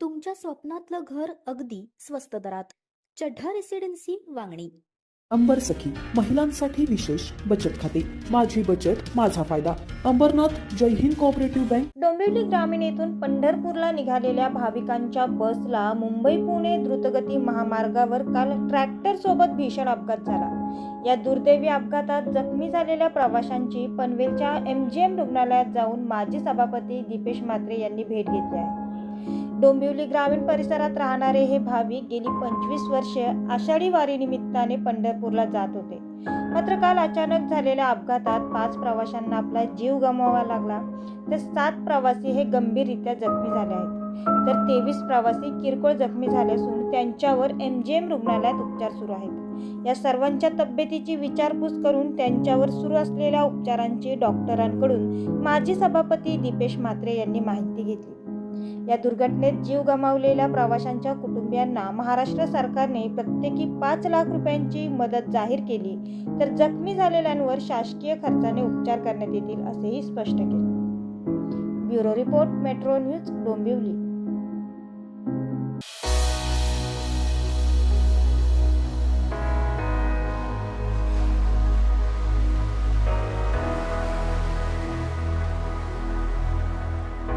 तुमच्या स्वप्नातलं घर अगदी स्वस्त दरात. चढ्ढा रेसिडेन्सी वांगणी. अंबर सखी महिलांसाठी विशेष बचत खाते. माझी बचत माझा फायदा. अंबरनाथ जय हिंद कोऑपरेटिव्ह बँक डोंबिवली ग्रामीण येथून पंढरपूरला निघालेल्या भाविकांच्या बसला मुंबई पुणे द्रुतगती महामार्गावर काल ट्रॅक्टर सोबत भीषण अपघात झाला. या दुर्दैवी अपघातात जखमी झालेल्या प्रवाशांची पनवेलच्या एम जी एम रुग्णालयात जाऊन माजी सभापती दीपेश म्हात्रे यांनी भेट घेतली आहे. डोंबिवली ग्रामीण परिसरात राहणारे हे भाविक गेली पंचवीस वर्षे आषाढी वारीनिमित्ताने पंढरपूरला जात होते. मात्र काल अचानक झालेल्या अपघातात पाच प्रवाशांना आपला जीव गमवावा लागला. तर सात प्रवासी हे गंभीररित्या जखमी झाले आहेत. तर तेवीस प्रवासी किरकोळ जखमी झाले असून त्यांच्यावर एम जी एम रुग्णालयात उपचार सुरू आहेत. या सर्वांच्या तब्येतीची विचारपूस करून त्यांच्यावर सुरू असलेल्या उपचारांची डॉक्टरांकडून माजी सभापती दीपेश म्हात्रे यांनी माहिती घेतली. या दुर्घटनेत जीव गमावलेल्या प्रवाशांच्या कुटुंबियांना महाराष्ट्र सरकारने प्रत्येकी पाच लाख रुपयांची मदत जाहीर केली तर जखमी झालेल्यांवर शासकीय खर्चाने उपचार करण्यात येतील असेही स्पष्ट केले. Bureau report metro news Dombivli.